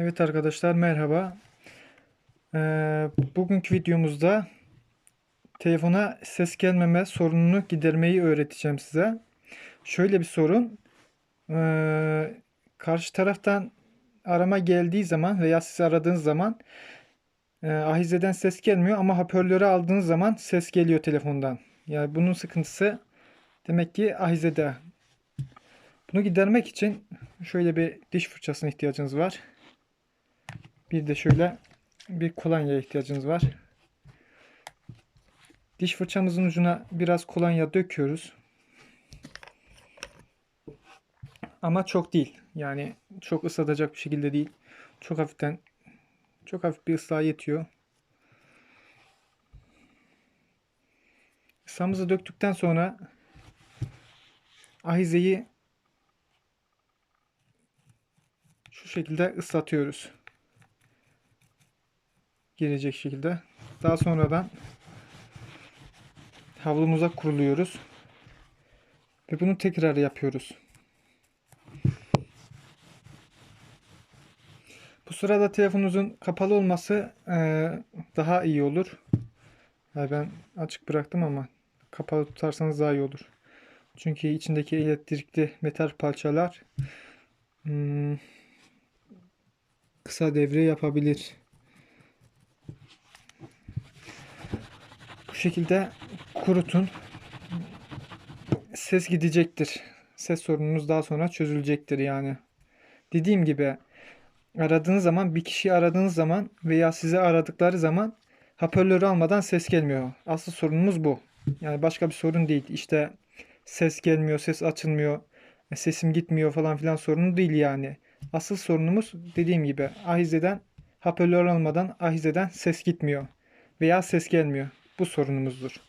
Evet arkadaşlar merhaba. Ee, bugünkü videomuzda telefona ses gelmeme sorununu gidermeyi öğreteceğim size. Şöyle bir sorun. Ee, karşı taraftan arama geldiği zaman veya siz aradığınız zaman e, ahizeden ses gelmiyor ama hoparlörü aldığınız zaman ses geliyor telefondan. Yani bunun sıkıntısı demek ki ahizede. Bunu gidermek için şöyle bir diş fırçasına ihtiyacınız var. Bir de şöyle bir kolonya ihtiyacınız var. Diş fırçamızın ucuna biraz kolonya döküyoruz. Ama çok değil. Yani çok ıslatacak bir şekilde değil. Çok hafiften çok hafif bir ıslığa yetiyor. Islahımızı döktükten sonra ahizeyi şu şekilde ıslatıyoruz girecek şekilde. Daha sonradan havlumuza kuruluyoruz. Ve bunu tekrar yapıyoruz. Bu sırada telefonunuzun kapalı olması eee, daha iyi olur. Ben açık bıraktım ama kapalı tutarsanız daha iyi olur. Çünkü içindeki elektrikli metal parçalar hmm, kısa devre yapabilir. Şekilde kurutun. Ses gidecektir. Ses sorununuz daha sonra çözülecektir yani. Dediğim gibi aradığınız zaman bir kişiyi aradığınız zaman veya sizi aradıkları zaman hoparlörü almadan ses gelmiyor. Asıl sorunumuz bu. Yani başka bir sorun değil. İşte ses gelmiyor, ses açılmıyor, e, sesim gitmiyor falan filan sorunu değil yani. Asıl sorunumuz dediğim gibi ahizeden hoparlör almadan ahizeden ses gitmiyor veya ses gelmiyor. Bu sorunumuzdur.